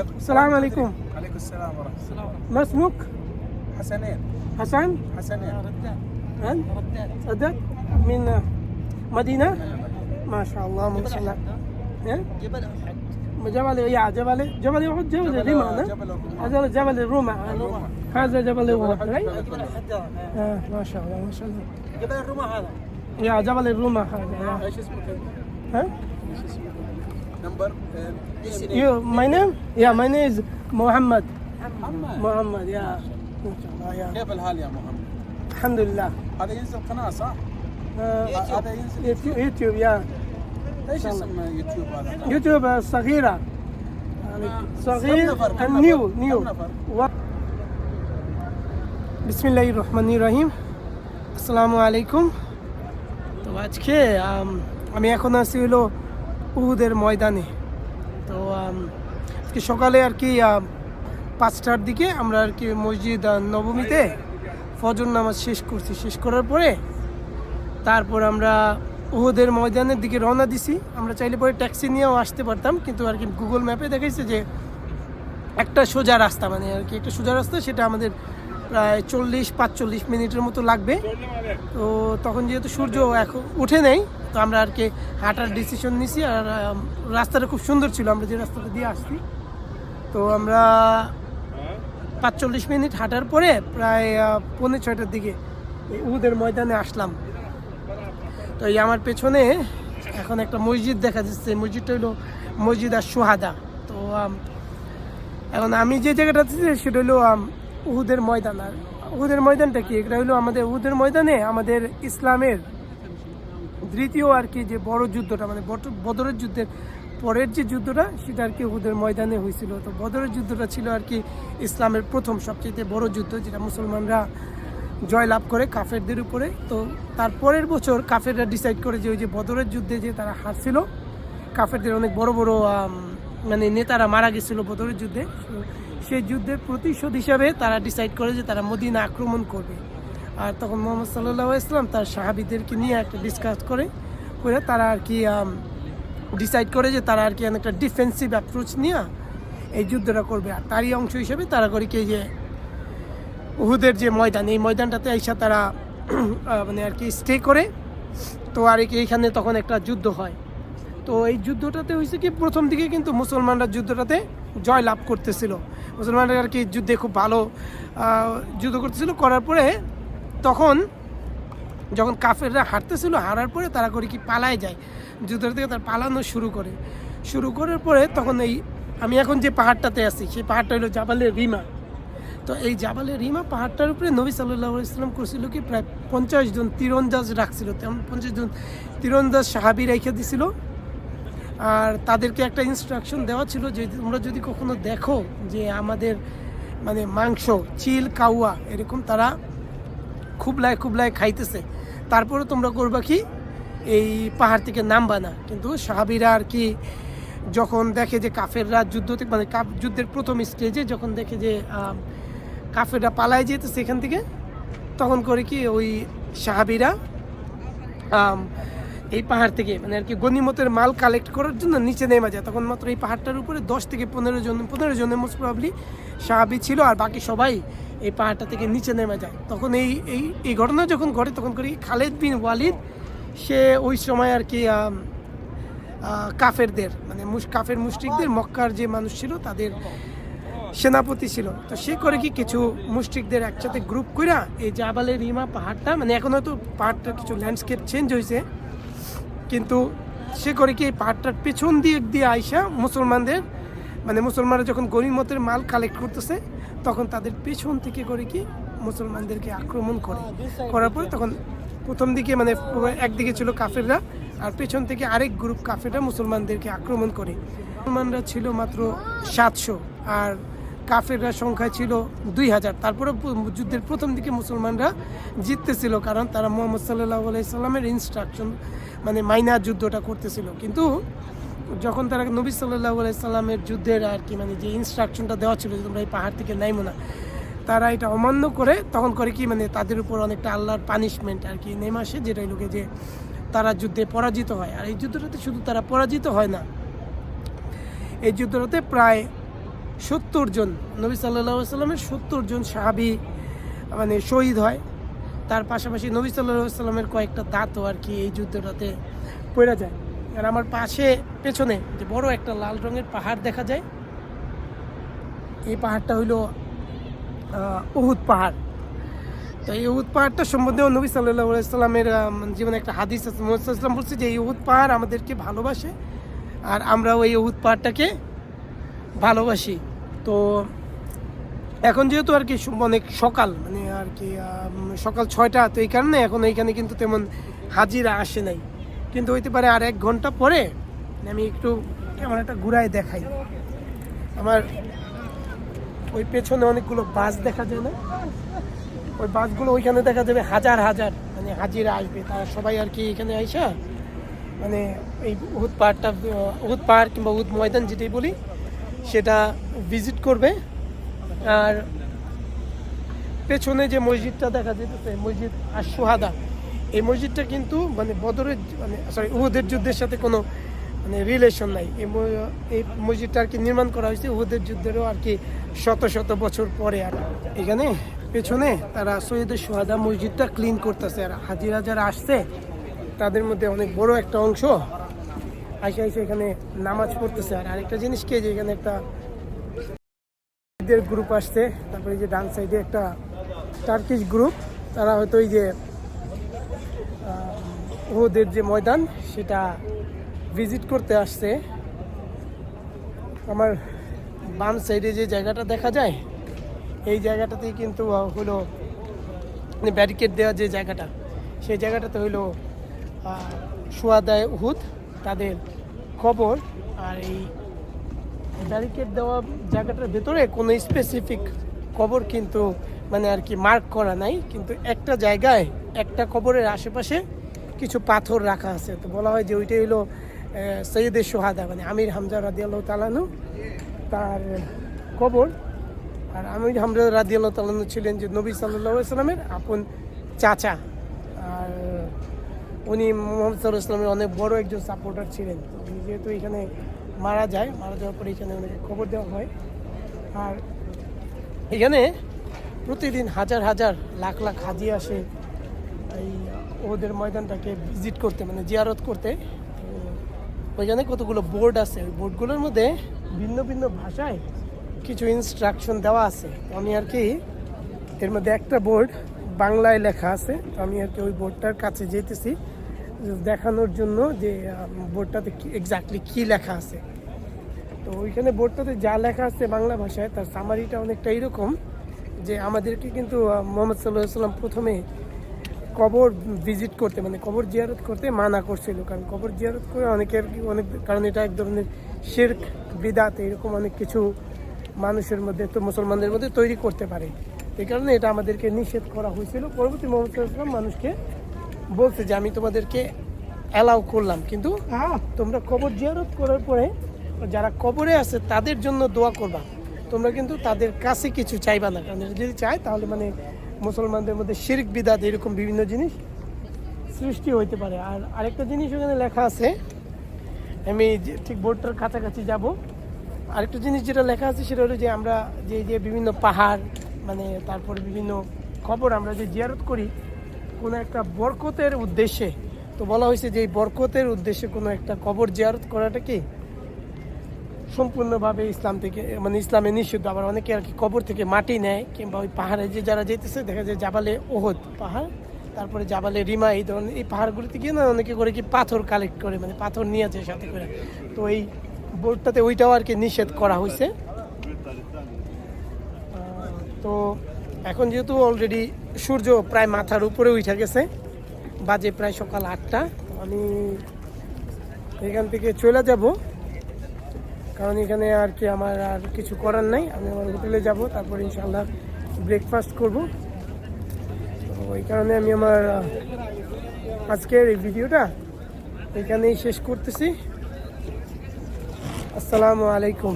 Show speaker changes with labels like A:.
A: السلام عليكم
B: عليكم السلام ورحمة الله
A: ما اسمك؟
B: حسنين
A: حسن؟
B: حسنين
A: أنت؟ رداد من مدينة؟ ما شاء الله ما شاء الله؟
C: جبل أحد
A: جبل يا جبل جبل أحد جبل
B: الرمح.
A: هذا جبل الرمى هذا جبل
C: أحد
A: آه ما شاء الله ما شاء الله
C: جبل الرمى هذا
A: يا جبل الرمى هذا يا.
B: إيش اسمك؟
A: ها؟
B: إيش اسمك؟ نمبر
A: You, my name? Yeah, my name is Muhammad.
B: محمد
A: Muhammad, yeah. ما شاء الله يا
B: كيف الحال يا محمد؟
A: الحمد لله.
B: هذا ينزل قناة صح؟
A: آه،
B: هذا ينزل
A: يوتيوب يوتيوب يا
B: ايش اسم يوتيوب هذا؟
A: يوتيوب آه، صغيرة يعني صغير
B: كم نفر؟ كم
A: نيو
B: نفر؟
A: نيو
B: كم نفر؟
A: বিসমিল্লাহ রহমান রহিম আসসালামু আলাইকুম তো আজকে আম, আমি এখন আছি হলো উহুদের ময়দানে। তো আজকে সকালে আর কি পাঁচটার দিকে আমরা আর কি মসজিদ নবমীতে ফজর নামাজ শেষ করছি। শেষ করার পরে তারপর আমরা উহুদের ময়দানের দিকে রওনা দিছি। আমরা চাইলে পরে ট্যাক্সি নিয়েও আসতে পারতাম, কিন্তু আর কি গুগল ম্যাপে দেখাইছে যে একটা সোজা রাস্তা মানে আর কি একটা সোজা রাস্তা, সেটা আমাদের প্রায় চল্লিশ, পাঁচচল্লিশ মিনিটের মতো লাগবে। তো তখন যেহেতু সূর্য এখন উঠে নেই, তো আমরা আর কি হাঁটার ডিসিশন নিছি আর রাস্তাটা খুব সুন্দর ছিল, আমরা যে রাস্তাটা দিয়ে আসছি। তো আমরা পাঁচচল্লিশ মিনিট হাঁটার পরে প্রায় পৌনে ছয়টার দিকে এই উহুদের ময়দানে আসলাম। তো এই আমার পেছনে এখন একটা মসজিদ দেখা যাচ্ছে, মসজিদটা হলো মসজিদ আর সোহাদা। তো এখন আমি যে জায়গাটা সেটা হলো উহুদের ময়দান। আর উহুদের ময়দানটা কি? এটা হলো আমাদের উহুদের ময়দানে আমাদের ইসলামের দ্বিতীয় আর কি যে বড় যুদ্ধটা মানে বদরের যুদ্ধের পরের যে যুদ্ধটা, সেটা আর কি উহুদের ময়দানে হয়েছিল। তো বদরের যুদ্ধটা ছিল আর কি ইসলামের প্রথম সবচেয়ে বড় যুদ্ধ, যেটা মুসলমানরা জয় লাভ করে কাফেরদের উপরে। তো তার পরের বছর কাফেররা ডিসাইড করে যে ওই যে বদরের যুদ্ধে যে তারা হারছিল, কাফেরদের অনেক বড় বড় মানে নেতারা মারা গেছিল বদরের যুদ্ধে। সেই যুদ্ধের প্রতিশোধ হিসাবে তারা ডিসাইড করে যে তারা মদিনা আক্রমণ করবে। আর তখন মোহাম্মদ সাল্লাহ ইসলাম তার সাহাবিদেরকে নিয়ে একটা ডিসকাস করে করে তারা আর কি ডিসাইড করে যে তারা আর কি একটা ডিফেন্সিভ অ্যাপ্রোচ নিয়ে এই যুদ্ধটা করবে। আর তারই অংশ হিসেবে তারা করে কি যে উহুদের যে ময়দান, এই ময়দানটাতে এসে তারা মানে আর কি স্টে করে। তো আর কি এইখানে তখন একটা যুদ্ধ হয়। তো এই যুদ্ধটাতে হয়েছে কি, প্রথম দিকে কিন্তু মুসলমানরা যুদ্ধটাতে জয় লাভ করতেছিল। মুসলমানরা আর কি যুদ্ধে খুব ভালো যুদ্ধ করতেছিল। করার পরে তখন যখন কাফেররা হারতেছিল, হারার পরে তারা করে কি পালায় যায়। যুদ্ধের থেকে তারা পালানো শুরু করে। শুরু করার পরে তখন এই আমি এখন যে পাহাড়টাতে আছি, সেই পাহাড়টা হলো জাবালের রিমা। তো এই জাবালের রিমা পাহাড়টার উপরে নবী সাল্লাহ ইসলাম করছিল কি, প্রায় পঞ্চাশ জন তীরন্দাজ রাখছিল। তেমন পঞ্চাশ জন তীরন্দাজ সাহাবি রেখে দিছিল। আর তাদেরকে একটা ইনস্ট্রাকশন দেওয়া ছিল যে তোমরা যদি কখনো দেখো যে আমাদের মানে মাংস, চিল, কাউয়া এরকম তারা খুবলায় খুবলায় খাইতেছে, তারপরে তোমরা করবা কি? এই পাহাড় থেকে নামবা না। কিন্তু সাহাবিরা আর কি যখন দেখে যে কাফেররা যুদ্ধ থেকে মানে যুদ্ধের প্রথম স্টেজে যখন দেখে যে কাফেররা পালায় যেতেছে এখান থেকে, তখন করে কি ওই সাহাবিরা এই পাহাড় থেকে মানে আর কি গনিমতের মাল কালেক্ট করার জন্য নিচে নেমে যায়। তখন মাত্র এই পাহাড়টার উপরে দশ থেকে পনেরো জন, পনেরো জনের মোস্ট প্রবলি সাহাবি ছিল আর বাকি সবাই এই পাহাড়টা থেকে নিচে নেমে যায়। তখন এই এই এই ঘটনা যখন ঘটে, তখন করি খালেদ বিন ওয়ালিদ, সে ওই সময় আর কি কাফেরদের মানে কাফের মুশরিকদের মক্কার যে মানুষ ছিল, তাদের সেনাপতি ছিল। তো সে করে কি কিছু মুশরিকদের একসাথে গ্রুপ কইরা এই জাবালের রিমা পাহাড়টা মানে এখন হয়তো পাহাড়টার কিছু ল্যান্ডস্কেপ চেঞ্জ হয়েছে কিন্তু সে করে কি এই পাহাড়টার পেছন দিয়ে দিয়ে আইসা মুসলমানদের মানে মুসলমানরা যখন গরিমতের মাল কালেক্ট করতেছে, তখন তাদের পেছন থেকে করে কি মুসলমানদেরকে আক্রমণ করে। করার পরে তখন প্রথম দিকে মানে একদিকে ছিল কাফেররা আর পেছন থেকে আরেক গ্রুপ কাফেররা মুসলমানদেরকে আক্রমণ করে। মুসলমানরা ছিল মাত্র সাতশো আর কাফেররা সংখ্যা ছিল দুই হাজার। তারপরে যুদ্ধের প্রথম দিকে মুসলমানরা জিততেছিল, কারণ তারা মোহাম্মদ সাল্লাহ আলাইসাল্লামের ইনস্ট্রাকশন মানে মাইনা যুদ্ধটা করতেছিল। কিন্তু যখন তারা নবী সাল্লাহ আলাইসাল্লামের যুদ্ধের আর কি মানে যে ইনস্ট্রাকশনটা দেওয়া ছিল যে তোমরা এই পাহাড় থেকে নাইমো না, তারা এটা অমান্য করে, তখন করে কি মানে তাদের উপর অনেকটা আল্লাহর পানিশমেন্ট আর কি নেমে আসে, যেটা লোকে যে তারা যুদ্ধে পরাজিত হয়। আর এই যুদ্ধটাতে শুধু তারা পরাজিত হয় না, এই যুদ্ধটাতে প্রায় সত্তর জন, নবী সাল্লাহ সাল্লামের সত্তর জন সাহাবি মানে শহীদ হয়। তার পাশাপাশি নবী সাল্লাহ সাল্লামের কয়েকটা দাঁতও আর কি এই যুদ্ধটাতে পড়ে যায়। আর আমার পাশে, পেছনে যে বড় একটা লাল রঙের পাহাড় দেখা যায়, এই পাহাড়টা হইল উহুদ পাহাড়। তো এই উহুদ পাহাড়টা সম্বন্ধেও নবী সাল্লাহ সাল্লামের জীবনে একটা হাদিস আছে, মোহাম্মদ বলছে যে এই উহুদ পাহাড় আমাদেরকে ভালোবাসে, আর আমরাও এই উহুদ পাহাড়টাকে ভালোবাসি। তো এখন যেহেতু আর কি অনেক সকাল মানে আর কি সকাল ছয়টা, তো এই কারণে এখন এইখানে কিন্তু তেমন হাজিরা আসে নাই। কিন্তু হইতে পারে আর এক ঘণ্টা পরে আমি একটু ক্যামেরাটা ঘুরায় দেখাই। আমার ওই পেছনে অনেকগুলো বাস দেখা যায় না? ওই বাসগুলো ওইখানে দেখা যাবে হাজার হাজার মানে হাজিরা আসবে। তারা সবাই আর কি এখানে আইসা মানে এই উহুদ পাহাড়টা উহুদ পাহাড় কিংবা উহুদ ময়দান যেটাই বলি সেটা ভিজিট করবে। আর পেছনে যে মসজিদটা দেখা যেতেছে মসজিদ আর সোহাদা এই মসজিদটা কিন্তু মানে বদরের মানে সরি উহুদের যুদ্ধের সাথে কোনো মানে রিলেশন নাই। এই মসজিদটা আর কি নির্মাণ করা হয়েছে উহুদের যুদ্ধেরও আর কি শত শত বছর পরে আর এখানে পেছনে তারা সৈয়দের সোহাদা মসজিদটা ক্লিন করতেছে। আর হাজিরা যারা আসছে, তাদের মধ্যে অনেক বড় একটা অংশ আইসে আইসে এখানে নামাজ পড়তেছে। আর আরেকটা জিনিস কে যে এখানে একটা গ্রুপ আসছে তারপরে যে ডান সাইডে একটা টার্কিশ গ্রুপ তারা হয়তো ওই যে ওদের যে ময়দান সেটা ভিজিট করতে আসছে। আমার বাম সাইডে যে জায়গাটা দেখা যায় এই জায়গাটাতেই কিন্তু হলো মানে ব্যারিকেড দেওয়া যে জায়গাটা সেই জায়গাটাতে আহ, সুয়াদায় উহুদ। তাদের খবর আর এই ব্যারিকেড দেওয়া জায়গাটার ভেতরে কোনো স্পেসিফিক কবর কিন্তু মানে আর কি মার্ক করা নাই। কিন্তু একটা জায়গায় একটা কবরের আশেপাশে কিছু পাথর রাখা আছে। তো বলা হয় যে ওইটাই হলো সৈয়দের সোহাদা মানে আমির হামজা রাদিয়াল্লাহ তালানু তার কবর আর আমির হামজা রাদিয়াল্লাহ তালানু ছিলেন যে নবী সাল্লাহ সাল্লামের আপন চাচা। উনি মোহাম্মদ সাল্লাহ ইসলামের অনেক বড় একজন সাপোর্টার ছিলেন। উনি যেহেতু এখানে মারা যায়, মারা যাওয়ার পরে এখানে ওনাকে খবর দেওয়া হয়। আর এখানে প্রতিদিন হাজার হাজার, লাখ লাখ হাজি আসে এই ওদের ময়দানটাকে ভিজিট করতে মানে জিয়ারত করতে। ওইখানে কতগুলো বোর্ড আছে, ওই বোর্ডগুলোর মধ্যে ভিন্ন ভিন্ন ভাষায় কিছু ইনস্ট্রাকশন দেওয়া আছে। আমি আর কি এর মধ্যে একটা বোর্ড বাংলায় লেখা আছে, তো আমি আর কি ওই বোর্ডটার কাছে যেতেছি। দেখানোর জন্য যে বোর্ডটাতে এক্স্যাক্টলি কী লেখা আছে। তো ওইখানে বোর্ডটাতে যা লেখা আছে বাংলা ভাষায়, তার সামারিটা অনেকটা এরকম যে, আমাদেরকে কিন্তু মোহাম্মদ সাল্লাহ সাল্লাম প্রথমে কবর ভিজিট করতে মানে কবর জিয়ারত করতে মানা করছিল। কারণ কবর জিয়ারত করে অনেকের অনেক, কারণ এটা এক ধরনের শেরক, বিদাত, এরকম অনেক কিছু মানুষের মধ্যে, তো মুসলমানদের মধ্যে তৈরি করতে পারে। এই কারণে এটা আমাদেরকে নিষেধ করা হয়েছিল। পরবর্তী মোহাম্মদ সাল্লাহ মানুষকে বলছে যে আমি তোমাদেরকে অ্যালাউ করলাম কিন্তু তোমরা কবর জিয়ারত করার পরে যারা কবরে আছে তাদের জন্য দোয়া করবা। তোমরা কিন্তু তাদের কাছে কিছু চাইবা না। কারণ যদি চায় তাহলে মানে মুসলমানদের মধ্যে শিরক বিদাত এরকম বিভিন্ন জিনিস সৃষ্টি হইতে পারে। আর আরেকটা জিনিস ওখানে লেখা আছে আমি যে ঠিক বোর্ডটার কাছাকাছি যাব। আরেকটা জিনিস যেটা লেখা আছে সেটা হলো যে আমরা যে যে বিভিন্ন পাহাড় মানে তারপর বিভিন্ন খবর আমরা যে জিয়ারত করি কোনো একটা বরকতের উদ্দেশ্যে, তো বলা হয়েছে যে এই বরকতের উদ্দেশ্যে কোনো একটা কবর জিয়ারত করাটা কি? সম্পূর্ণভাবে ইসলাম থেকে মানে ইসলামে নিষিদ্ধ। আবার অনেকে আর কি কবর থেকে মাটি নেয়, কিংবা ওই পাহাড়ে যে যারা যেতেছে, দেখা যায় জাবালে ওহদ পাহাড়, তারপরে জাবালে রিমা, এই ধরনের, এই পাহাড়গুলিতে গিয়ে না অনেকে করে কি পাথর কালেক্ট করে মানে পাথর নিয়ে আছে সাথে করে। তো এই বোর্ডটাতে ওইটাও আর কি নিষেধ করা হয়েছে। তো এখন যেহেতু অলরেডি সূর্য প্রায় মাথার উপরে উঠে গেছে, বাজে প্রায় সকাল আটটা আমি এখান থেকে চলে যাব। কারণ এখানে আর কি আমার আর কিছু করার নাই, আমি আমার হোটেলে যাব, তারপরে ইনশাল্লাহ ব্রেকফাস্ট করব। তো ওই কারণে আমি আমার আজকের এই ভিডিওটা এখানেই শেষ করতেছি। আসসালামু আলাইকুম।